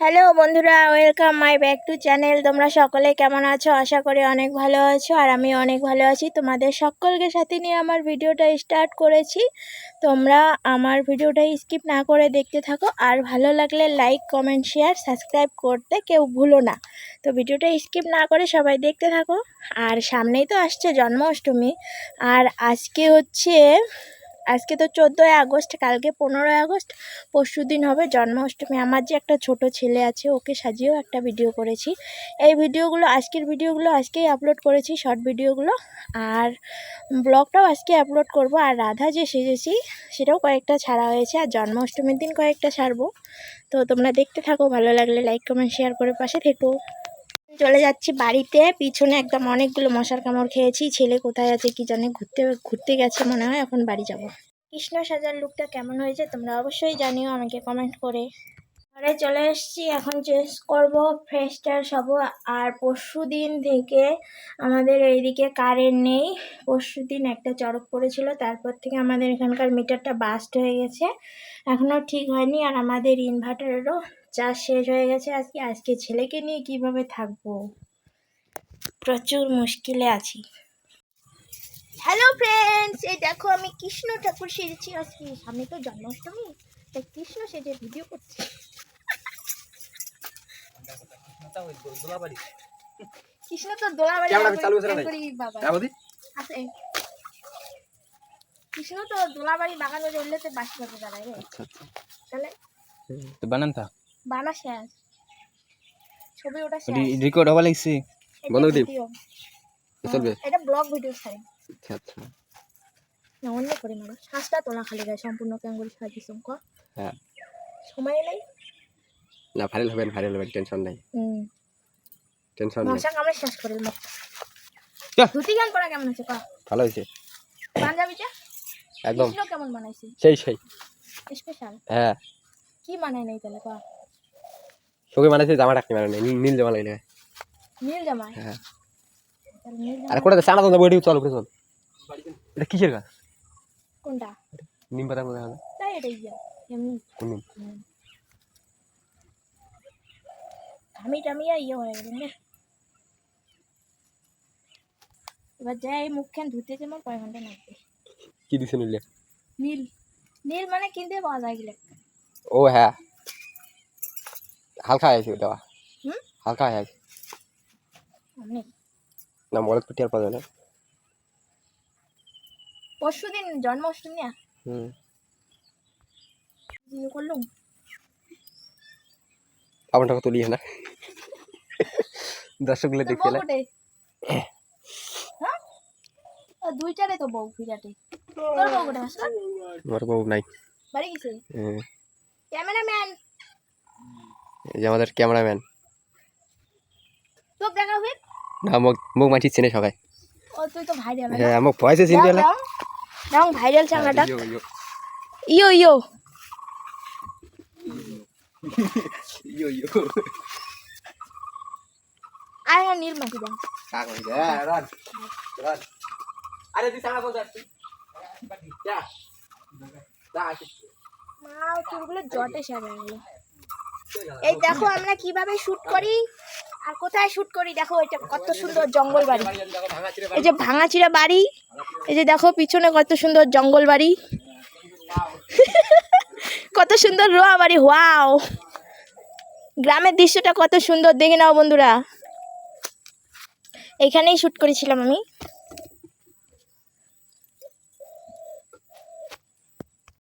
Hello বন্ধুরা welcome my back to channel তোমরা সকলে কেমন আছো? আশা করি অনেক ভালো আছো, আর আমি অনেক ভালো আছি। তোমাদের সকলকে সাথে নিয়ে আমার ভিডিওটা স্টার্ট করেছি। তোমরা আমার ভিডিওটা স্কিপ না করে দেখতে থাকো, আর ভালো লাগলে লাইক কমেন্ট শেয়ার সাবস্ক্রাইব করতে কেউ ভুলো না। তো ভিডিওটা স্কিপ না করে সবাই দেখতে থাকো। আর সামনেই তো আসছে জন্মাষ্টমী, আর আজকে হচ্ছে আজকে তো চোদ্দোই আগস্ট, কালকে পনেরোই আগস্ট, পরশু দিন হবে জন্মাষ্টমী। আমার যে একটা ছোট ছেলে আছে, ওকে সাজিয়েও একটা ভিডিও করেছি। এই ভিডিওগুলো আজকের ভিডিওগুলো আজকেই আপলোড করেছি শর্ট ভিডিওগুলো আর ব্লগটাও আজকে আপলোড করব। আর রাধা যে সেজেছি, সেটাও কয়েকটা ছাড়া হয়েছে। আর জন্মাষ্টমীর দিন কয়েকটা ছাড়বো। তো তোমরা দেখতে থাকো, ভালো লাগলে লাইক কমেন্ট শেয়ার করে পাশে থেকো। চলে যাচ্ছি বাড়িতে। পিছনে একদম অনেকগুলো মশার কামড় খেয়েছি। ছেলে কোথায় আছে কি জানে ঘুরতে ঘুরতে গেছে মনে হয়, এখন বাড়ি যাব। কৃষ্ণ সাজার লুকটা কেমন হয়েছে তোমরা অবশ্যই জানিও আমাকে কমেন্ট করে। ঘরে চলে এসেছি, এখন চেস করব ফ্রেশ ট্রেশ হব। আর পরশু দিন থেকে আমাদের এইদিকে কারেন্ট নেই। পরশু দিন একটা চড়ক পড়েছিল, তারপর থেকে আমাদের এখানকার মিটারটা বাস্ট হয়ে গেছে। এখনও ঠিক হয়নি, আর আমাদের ইনভার্টারেরও চার্জ শেষ হয়ে গেছে আজকে আজকে ছেলেকে নিয়ে কীভাবে থাকব? প্রচুর মুশকিলে আছি। হ্যালো ফ্রেন্ডস এই দেখো আমি কৃষ্ণ ঠাকুর সেজেছি আজকে। সামনে তো জন্মাষ্টমী তাই কৃষ্ণ সেজে ভিডিও করছি। কৃষ্ণ তো দোলাবাড়ি আছে কৃষ্ণ তো দোলাবাড়ি বাগানে রইলে তো বাসি বাজে দাঁড়ায় রে আচ্ছা আচ্ছা। তাহলে? বানান থা বানা শেষ। ছবি ওটা শেষ। রেকর্ড হওয়া লাগছে? বন্ধ দিই। চলবে। এটা ব্লগ ভিডিও ছাড়ে আচ্ছা আচ্ছা। না অন্য করে মারো। শ্বাসটা তোলা খালি গায়ে সম্পূর্ণ করে হ্যাঁ। সময় নেই? না ভাইরাল হবেন ভাইরাল হবেন টেনশন নাই। হুম। টেনশন নাই। মশা কামড়ে শেষ করে। ধুতি গান পরা কেমন আছে ক? ভালো হয়েছে। পাঞ্জাবিটা একদম। কেমন বানাইছে? সেই সেই। স্পেশাল হ্যাঁ। কি বানাই নাই তাহলে ক? তোকে মানাইছে জামা টাকি মানে নীল জামা লাগলে নীল জামাই হ্যাঁ। আর কোটা সানা তো বডি চল উপরে চল। এটা কিসের গাছ? কোনটা? নিম মধ্যে আছে তাই এটা ইয়া এমনি। কোন নিম? হুম। ঘামি টামিয়া ইয়ে হয়ে গেল না। এবার যাই মুখখান ধুতে যেমন কয় ঘণ্টা লাগবে। কি দিছে নিলে? নীল। নীল মানে কিনতে পাওয়া যায় গেলে ও হ্যাঁ। হালকা হয়ে আছে দেওয়া হালকা আছে আমি। না না। পরশু দিন জন্মাষ্টমী হুম। করলুম? আমার টাকা তুলিয়ে না। দর্শকগুলো তোর না কোটে হ্যাঁ? দুইটারে তো বউ তোর বউ নাই। বাড়ি গেছে? হুম। ক্যামেরাম্যান। এই যে আমাদের ক্যামেরাম্যান। না মুখ মুখ মাটি চেনে সবাই। ও তুই তো ভাইরাল হ্যাঁ আমার ভয়েসে চিনতে হলে ভাইরাল চাঙ্গাটা ইয়ো, নীল মাটি দাও। আরে? যা। যা, আসিস। মা চুলগুলো জটে সারা গেল এই দেখো আমরা কীভাবে শুট করি? আর কোথায় শুট করি? দেখো এটা কত সুন্দর জঙ্গল বাড়ি। এই যে ভাঙাচিরা বাড়ি। এই যে দেখো পিছনে কত সুন্দর জঙ্গল বাড়ি। কত সুন্দর রোয়া বাড়ি ওয়াও গ্রামের দৃশ্যটা কত সুন্দর। দেখে নাও বন্ধুরা। এখানেই শুট করেছিলাম আমি।